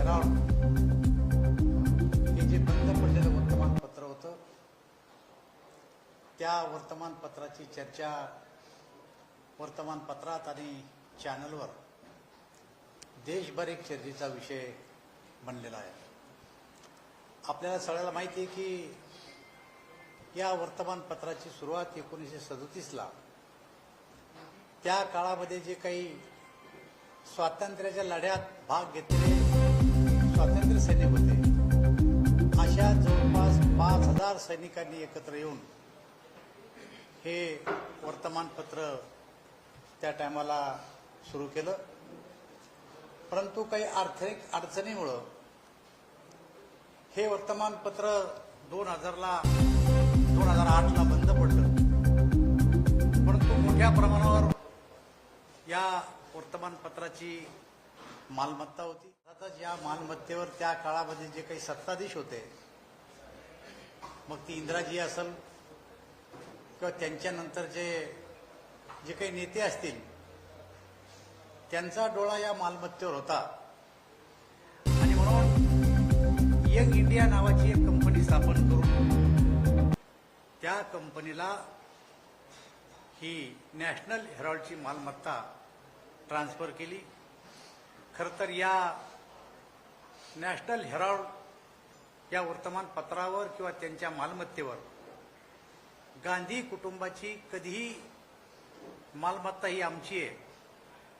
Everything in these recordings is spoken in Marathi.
ठराव हे जे बंद पडलेलं वर्तमानपत्र होतं त्या वर्तमानपत्राची चर्चा वर्तमानपत्रात आणि चॅनलवर देशभर एक चर्चेचा विषय बनलेला आहे. आपल्याला सगळ्याला माहिती आहे की या वर्तमानपत्राची सुरुवात एकोणीसशे सदतीसला त्या काळामध्ये जे काही स्वातंत्र्याच्या लढ्यात भाग घेतलेले स्वातंत्र्य सैनिक होते. अशा जवळपास पाच हजार सैनिकांनी एकत्र येऊन हे वर्तमानपत्र त्या टायमाला सुरू केलं. परंतु काही आर्थिक अडचणीमुळं हे वर्तमानपत्र दोन हजारला दोन हजार आठला बंद पडलं. परंतु मोठ्या प्रमाणावर या वर्तमानपत्राची मालमत्ता होती. अर्थातच या मालमत्तेवर त्या काळामध्ये जे काही सत्ताधीश होते मग ती इंदिराजी असेल किंवा त्यांच्यानंतर जे जे काही नेते असतील त्यांचा डोळा या मालमत्तेवर होता. आणि म्हणून यंग इंडिया नावाची एक कंपनी स्थापन करून त्या कंपनीला ही नॅशनल हेरॉल्डची मालमत्ता ट्रान्सफर केली. खरं तर या नॅशनल हेराल्ड या वर्तमानपत्रावर किंवा त्यांच्या मालमत्तेवर. गांधी कुटुंबाची कधीही मालमत्ता ही आमची आहे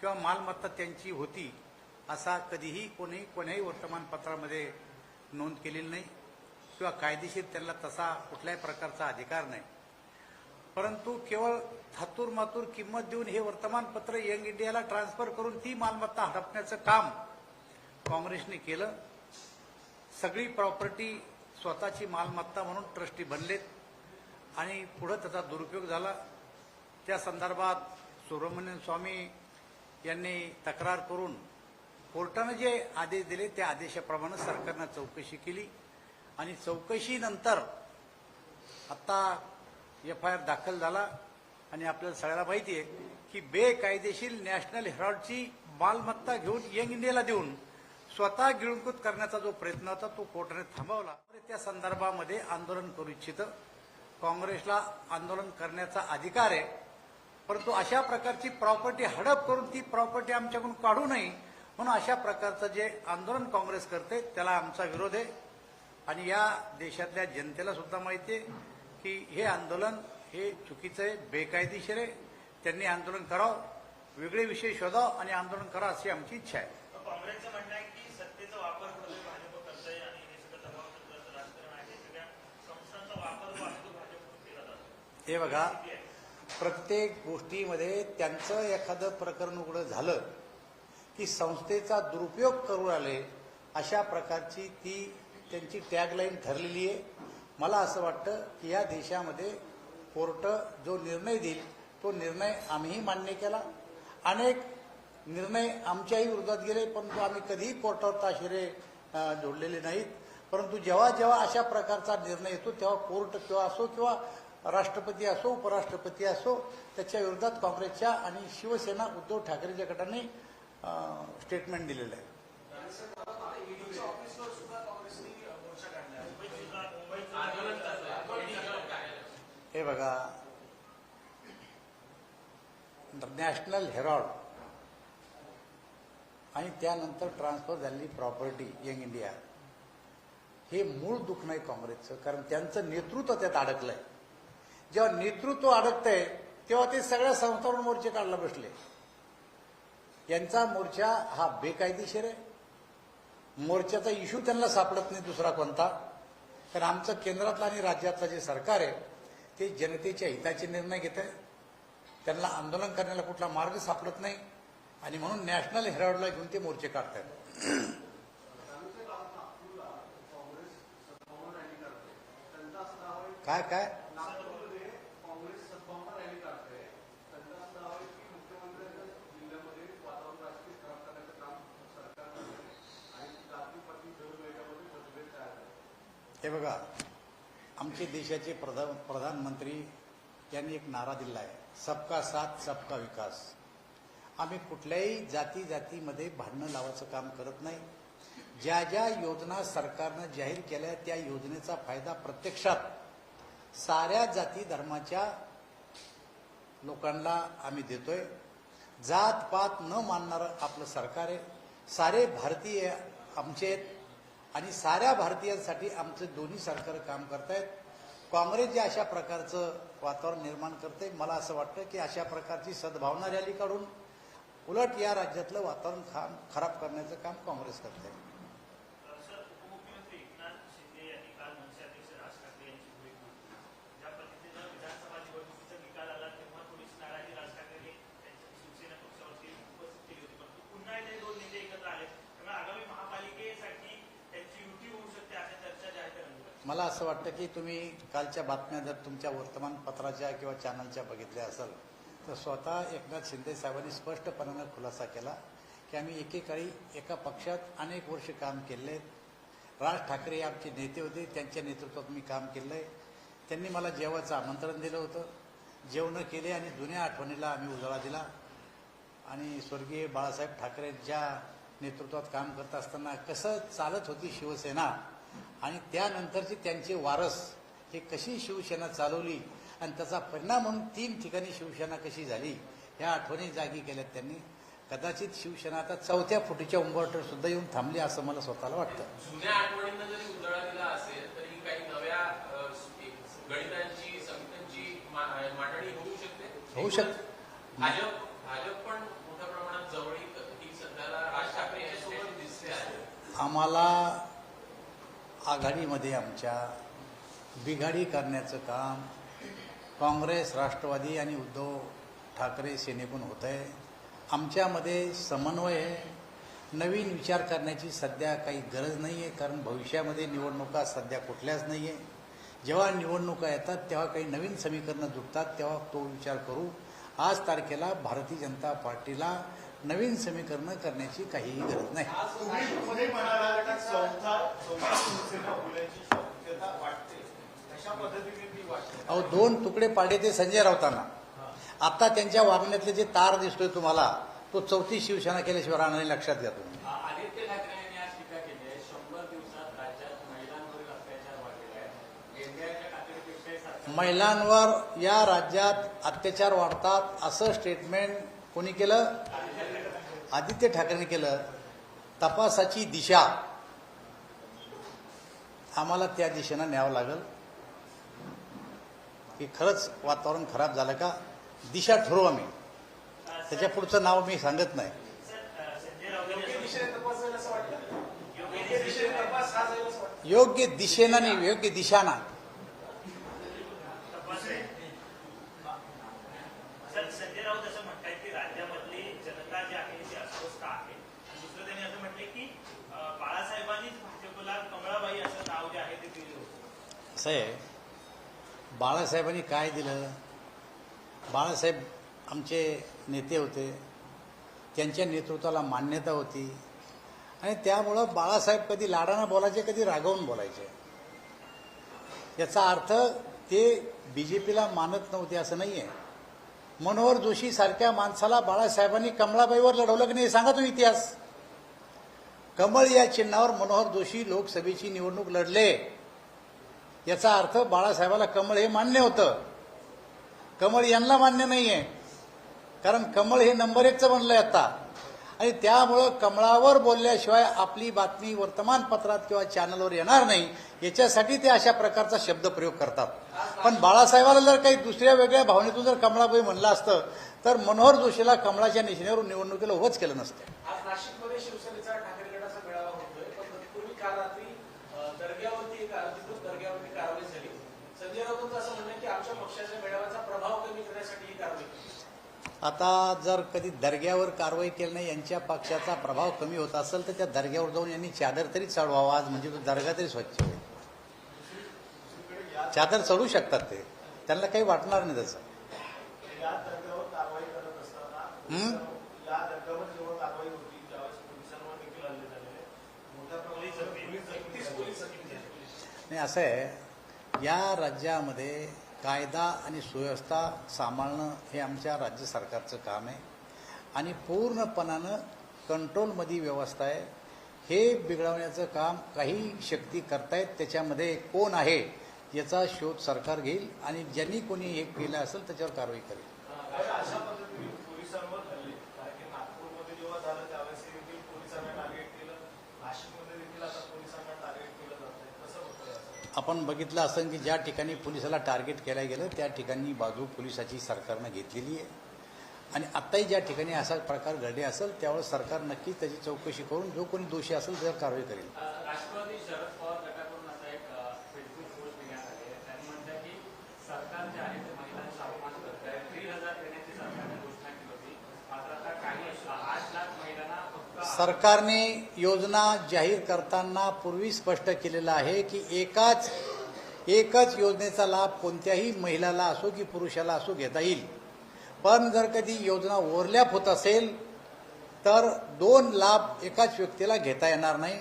किंवा मालमत्ता त्यांची होती असा कधीही कोणी कोण्याही वर्तमानपत्रामध्ये नोंद केलेली नाही किंवा कायदेशीर त्यांना तसा कुठल्याही प्रकारचा अधिकार नाही. परंतु केवळ थातूर मातूर किंमत देऊन हे वर्तमानपत्र यंग इंडियाला ट्रान्सफर करून ती मालमत्ता हडपण्याचं काम काँग्रेसने केलं. सगळी प्रॉपर्टी स्वतःची मालमत्ता म्हणून ट्रस्टी बनलेत. आणि पुढं त्याचा दुरुपयोग झाला. त्या संदर्भात सुब्रमण्यम स्वामी यांनी तक्रार करून कोर्टानं जे आदेश दिले त्या आदेशाप्रमाणे सरकारनं चौकशी केली. आणि चौकशीनंतर आता एफ आय आर दाखल झाला. आणि आपल्याला सगळ्याला माहिती आहे की बेकायदेशीर नॅशनल हेरॉल्डची मालमत्ता घेऊन यंग इंडियाला देऊन स्वतः गिळंकृत करण्याचा जो प्रयत्न होता तो कोर्टाने थांबवला. त्या संदर्भामध्ये आंदोलन करू इच्छितं काँग्रेसला आंदोलन करण्याचा अधिकार आहे. परंतु अशा प्रकारची प्रॉपर्टी हडप करून ती प्रॉपर्टी आमच्याकडून काढू नये म्हणून अशा प्रकारचं जे आंदोलन काँग्रेस करते त्याला आमचा विरोध आहे. आणि या देशातल्या जनतेला सुद्धा माहिती आहे की हे आंदोलन हे चुकीचं आहे बेकायदेशीर आहे. त्यांनी आंदोलन करावं वेगळे विषय शोधावं आणि आंदोलन करा अशी आमची इच्छा आहे काँग्रेसचं म्हणणं आहे की सत्तेचा वापर करतोय भाजप करतंय आणि हे सगळं दबाव राजकारण आहे सगळ्या संस्थांचा वापर वाढतो भाजप केला जातो हे बघा प्रत्येक गोष्टीमध्ये त्यांचं एखादं प्रकरण उघडं झालं की संस्थेचा दुरुपयोग करू आले अशा प्रकारची ती त्यांची टॅगलाईन ठरलेली आहे. मला असं वाटतं की या देशामध्ये कोर्ट जो निर्णय देईल तो निर्णय आम्हीही मान्य केला. अनेक निर्णय आमच्याही विरोधात गेले परंतु आम्ही कधीही कोर्टावर ताशिरे जोडलेले नाहीत. परंतु जेव्हा जेव्हा अशा प्रकारचा निर्णय येतो तेव्हा कोर्ट किंवा असो किंवा राष्ट्रपती असो उपराष्ट्रपती असो त्याच्या विरोधात काँग्रेसच्या आणि शिवसेना उद्धव ठाकरेच्या गटाने स्टेटमेंट दिलेलं आहे. हे बघा नॅशनल हेरॉल्ड आणि त्यानंतर ट्रान्सफर झालेली प्रॉपर्टी यंग इंडिया हे मूळ दुःख नाही काँग्रेसचं कारण त्यांचं नेतृत्व त्यात अडकलंय. जेव्हा नेतृत्व अडकतंय तेव्हा ते सगळ्या संस्थांवर मोर्चे काढला बसले. यांचा मोर्चा हा बेकायदेशीर आहे. मोर्चाचा इश्यू त्यांना सापडत नाही दुसरा कोणता. कारण आमचं केंद्रातलं आणि राज्यातलं जे सरकार आहे ते जनतेच्या हिताचे निर्णय घेत आहे. त्यांना आंदोलन करण्याला कुठला मार्ग सापडत नाही. आणि म्हणून नॅशनल हेराल्डला घेऊन ते मोर्चे काढतात काय काय काँग्रेस सद्भावना रॅली काढते त्यांचा असं दावा आहे की मुख्यमंत्र्यांच्या जिल्ह्यामध्ये वातावरण राजकीय खराब करण्याचं काम सरकार करते आणि जातीपाती दर वेगामध्ये मतभेद तयार आहे हे बघा आमचे देशाचे प्रधान प्रधानमंत्री यांनी एक नारा दिला आहे सबका साथ सबका विकास. आम्ही कुठल्याही जाती जातीमध्ये भांडणं लावायचं काम करत नाही. ज्या ज्या योजना सरकारनं जाहीर केल्या त्या योजनेचा फायदा प्रत्यक्षात साऱ्या जाती धर्माच्या लोकांना आम्ही देतोय. जात पात न मानणारं आपलं सरकार आहे. सारे भारतीय आमचे आहेत. आणि साऱ्या भारतीयांसाठी आमचं दोन्ही सरकार काम करतायत. काँग्रेस जे अशा प्रकारचं वातावरण निर्माण करते मला असं वाटतं की अशा प्रकारची सद्भावना रॅली काढून उलट या राज्यातलं वातावरण खराब करण्याचं काम काँग्रेस करते सर उपमुख्यमंत्री एकनाथ शिंदे यांनी काल मनसे अध्यक्ष राज ठाकरे यांची भेट घेतली ज्या पद्धतीनं विधानसभा निवडणुकीचा निकाल आला तेव्हा थोडीशी नाराजी राज ठाकरे त्यांच्या शिवसेना पक्षावरती उपस्थित केली होती परंतु पुन्हा एकदा हे दोन नेते एकत्र आले त्यामुळे आगामी महापालिकेसाठी त्यांची युती होऊ शकते अशा चर्चा ज्या आहेत त्या रंगल्या. मला असं वाटतं की तुम्ही कालच्या बातम्या जर तुमच्या वर्तमानपत्राच्या किंवा चॅनलच्या बघितल्या असाल तर स्वतः एकनाथ शिंदे साहेबांनी स्पष्टपणानं खुलासा केला की आम्ही एकेकाळी एका पक्षात अनेक वर्ष काम केले राज ठाकरे हे आमचे नेते होते त्यांच्या नेतृत्वात मी काम केलं आहे त्यांनी मला जेवायचं आमंत्रण दिलं होतं. जेवणं केले आणि जुन्या आठवणीला आम्ही उजाळा दिला. आणि स्वर्गीय बाळासाहेब ठाकरे ज्या नेतृत्वात काम करत असताना कसं चालत होती शिवसेना आणि त्यानंतरची त्यांचे वारस हे कशी शिवसेना चालवली आणि त्याचा परिणाम म्हणून तीन ठिकाणी शिवसेना कशी झाली ह्या आठवणी जागी केल्यात त्यांनी. कदाचित शिवसेना आता चौथ्या फुटीच्या उंबरठ्यावर सुद्धा येऊन थांबली असं मला स्वतःला वाटतं. जुन्या आठवणींना जरी उजाळा दिला असेल तरी काही नव्या अ, एक गणितांची समित्यांची मा- मांडणी होऊ शकते? होऊ शकते. भाजप भाजप पण मोठ्या प्रमाणात जवळीक ही सध्याला राज ठाकरे यांच्यासोबत दिसते आहे. आम्हाला आघाडीमध्ये आमच्या बिघाडी करण्याचं काम काँग्रेस राष्ट्रवादी आणि उद्धव ठाकरे सेनेकडून होत आहे. आमच्यामध्ये समन्वय आहे. नवीन विचार करण्याची सध्या काही गरज नाही आहे कारण भविष्यामध्ये निवडणुका सध्या कुठल्याच नाही आहे. जेव्हा निवडणुका येतात तेव्हा काही नवीन समीकरणं जुटतात तेव्हा तो विचार करू. आज तारखेला भारतीय जनता पार्टीला नवीन समीकरणं करण्याची काहीही गरज नाही. अहो दोन तुकडे पाडले ते संजय राऊतांना. आता त्यांच्या वागण्यातले जे तार दिसतोय तुम्हाला तो चौथी शिवसेना केल्याशिवाय राहणार नाही, लक्षात घ्या तुम्ही. आदित्य ठाकरे यांनी आज टीका केली आहे. शंभर दिवसात राज्यात महिलांवरील अत्याचार वाढलेला आहे एनडीआरच्या कातडीपेक्षाही सरकार महिलांवर या राज्यात अत्याचार वाढतात असं स्टेटमेंट कोणी केलं? आदित्य ठाकरेंनी केलं तपासाची दिशा आम्हाला त्या दिशेनं न्यावं लागेल. की खरंच वातावरण खराब झालं का दिशा ठरवू आम्ही. त्याच्या पुढचं नाव मी सांगत नाही. योग्य दिशेनं संजय योग्य यांनी ना वाटतं योग्य योग्य दिशेने दिशेने तपास हा जाईल असं वाटतं योग्य दिशेनं नाही योग्य दिशाना तपास आहे सर संजय राऊत असं म्हणतायत की राज्यामधली जनता जी आहे ती अस्वस्थ आहे आणि दुसरं त्यांनी असं म्हटलंय की अ, बाळासाहेबांनीच भाजपला कमळाबाई असं नाव जे आहे ते दिलं होतं असं आहे बाळासाहेबांनी काय दिलं? बाळासाहेब आमचे नेते होते. त्यांच्या नेतृत्वाला मान्यता होती. आणि त्यामुळं बाळासाहेब कधी लाडानं बोलायचे कधी रागवून बोलायचे. याचा अर्थ ते बी जे पीला मानत नव्हते असं नाही आहे मनोहर जोशीसारख्या माणसाला बाळासाहेबांनी कमळाबाईवर लढवलं की नाही सांगा तो इतिहास. कमळ या चिन्हावर मनोहर जोशी लोकसभेची निवडणूक लढले. याचा अर्थ बाळासाहेबाला कमळ हे मान्य होतं. कमळ यांना मान्य नाही आहे कारण कमळ हे नंबर एकचं बनलंय आता. आणि त्यामुळं कमळावर बोलल्याशिवाय आपली बातमी वर्तमानपत्रात किंवा चॅनलवर येणार नाही. याच्यासाठी ते अशा प्रकारचा शब्द प्रयोग करतात. पण बाळासाहेबाला जर काही दुसऱ्या वेगळ्या भावनेतून जर कमळाबाई म्हणलं असतं तर मनोहर जोशीला कमळाच्या निशाण्यावर निवडणुकीला उभंच केलं नसतं आज नाशिकमध्ये शिवसेनेचा ठाकरे गटाचा मेळावा होतोय पण तत्पूर्वी काल रात्री अ, दर्ग्यावरती एक अधिकृत दर्ग्यावरती कारवाई झाली संजय राऊतांचं असं म्हणणं आहे की आमच्या पक्षाच्या मेळाव्याचा प्रभाव कमी करण्यासाठी ही कारवाई केली आता जर कधी दर्ग्यावर कारवाई केली नाही यांच्या पक्षाचा प्रभाव कमी होत असेल तर त्या दर्ग्यावर जाऊन यांनी चादर तरी चढवावा. आज म्हणजे तो दर्गा तरी स्वच्छ होईल. चादर चढवू शकतात ते. त्यांना काही वाटणार नाही त्याचं हं? नाही असं आहे. या राज्यामध्ये कायदा आणि सुव्यवस्था सांभाळणं हे आमच्या राज्य सरकारचं काम आहे. आणि पूर्णपणानं कंट्रोलमध्ये व्यवस्था आहे. हे बिघडवण्याचं काम काही शक्ती करतायत त्याच्यामध्ये कोण आहे याचा शोध सरकार घेईल आणि ज्यांनी कोणी हे केलं असेल त्याच्यावर कारवाई करेल तर अशा पद्धतीने पोलिसांवर हल्ले कारण की नागपूरमध्ये जेव्हा झालं त्यावेळेस देखील पोलिसांना टार्गेट केलं नाशिकमध्ये देखील आता पोलिसांना टार्गेट केलं जात आहे कसं बघतोय असं आपण बघितलं असं की ज्या ठिकाणी पोलिसाला टार्गेट केलं गेलं त्या ठिकाणी बाजू पोलिसाची सरकारनं घेतलेली आहे. आणि आत्ताही ज्या ठिकाणी असा प्रकार घडले असेल त्यावेळेस सरकार नक्कीच त्याची चौकशी करून जो कोणी दोषी असेल त्यावर कारवाई करेल अ, राष्ट्रवादी शरद पवार गटाकडून असा एक अ, फेसबुक पोस्ट देण्यात आली आहे त्यांनी म्हटलं की सरकार जे आहे ते महिलांचा अपमान करत आहे दीड हजार देण्याची सरकारने घोषणा केली होती मात्र आता काही आठ लाख महिलांना फक्त सरकारने योजना जाहीर करताना पूर्वी स्पष्ट केलेलं आहे की एकाच एकच योजनेचा लाभ कोणत्याही महिलाला असो की पुरुषाला असो घेता येईल. पण जर कधी योजना ओव्हरलॅप होत असेल तर दोन लाभ एकाच व्यक्तीला घेता येणार नाही.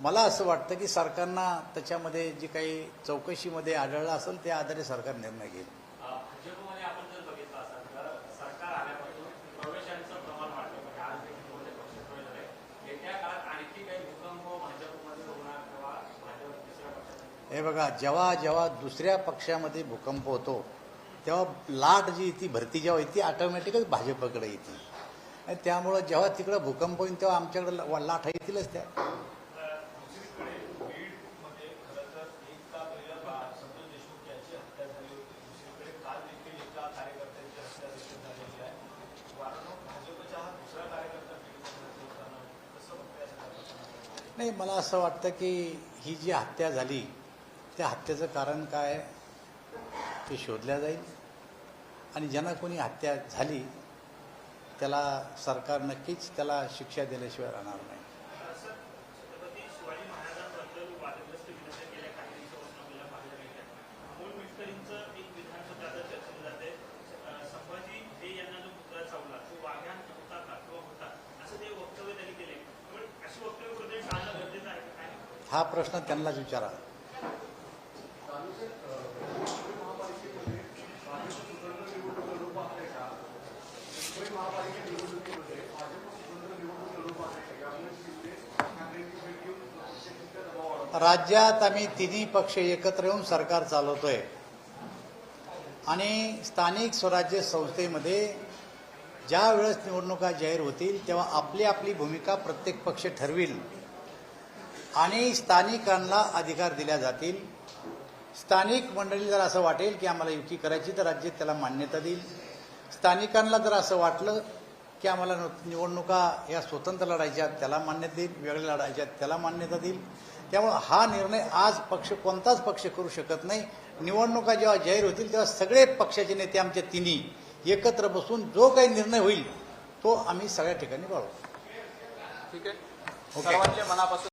मला असं वाटतं की सरकारना त्याच्यामध्ये जी काही चौकशीमध्ये आढळलं असेल त्या आधारे सरकार निर्णय घेईल अ, भाजपमध्ये आपण जर बघितलं असाल तर सरकार आल्यापासून प्रवेशांचं प्रमाण वाढलं म्हणजे आज देखील मोठे पक्ष प्रवेश झाले येत्या काळात आणखी काही भूकंप भाजपमध्ये होणार किंवा भाजप दुसऱ्या पक्षात हे बघा जेव्हा जेव्हा दुसऱ्या पक्षामध्ये भूकंप होतो तेव्हा लाट जी ती भरती जेव्हा येते ऑटोमॅटिकच भाजपकडे येते. आणि त्यामुळं जेव्हा तिकडं भूकंप होईल तेव्हा आमच्याकडे लाट येतीलच त्या. नाही मला असं वाटतं की ही जी हत्या झाली त्या हत्येचं कारण काय ते शोधल्या जाईल. आणि ज्यांना कोणी हत्या झाली त्याला सरकार नक्कीच त्याला शिक्षा दिल्याशिवाय राहणार नाही. हा प्रश्न त्यांनाच विचारा वादग्रस्त विनंत्या गेल्या काही दिवसापासून आपल्याला पाहायला मिळतात अमोल मिटकरींचं एक विधान सुद्धा आता चर्चेलं जाते संभाजी हे यांना जो पुतळा चावला तो वाघ्यान होता का किंवा होता असं ते वक्तव्य त्यांनी केले पण अशी वक्तव्य कुठे टाळणं गरजेचं आहे का काय हा प्रश्न त्यांनाच विचारा मुंबई महापालिकेमध्ये भाजप स्वतंत्र निवडणूक लढू पाहते का मुंबई महापालिका निवडणुकीमध्ये भाजप स्वतंत्र निवडणूक लढू पाहते का यामुळे शिंदे ठाकरेंची भेट घेऊन पक्षाच्या दबाव वाढवतात. राज्यात आम्ही तिन्ही पक्ष एकत्र येऊन सरकार चालवतोय. आणि स्थानिक स्वराज्य संस्थेमध्ये ज्या वेळेस निवडणुका जाहीर होतील तेव्हा आपली आपली भूमिका प्रत्येक पक्ष ठरविल. आणि स्थानिकांना अधिकार दिल्या जातील. स्थानिक मंडळी जर असं वाटेल की आम्हाला युती करायची तर राज्यात त्याला मान्यता देईल. स्थानिकांना जर असं वाटलं की आम्हाला नु- निवडणुका या स्वतंत्र लढायच्या त्याला मान्यता देईल वेगळ्या लढायच्या त्याला मान्यता देईल त्यामुळे हा निर्णय आज पक्ष कोणताच पक्ष करू शकत नाही. निवडणुका जेव्हा जाहीर होतील तेव्हा सगळे पक्षाचे नेते आमच्या तिन्ही एकत्र बसून जो काही निर्णय होईल तो आम्ही सगळ्या ठिकाणी बाळगू. ठीक आहे. मनापासून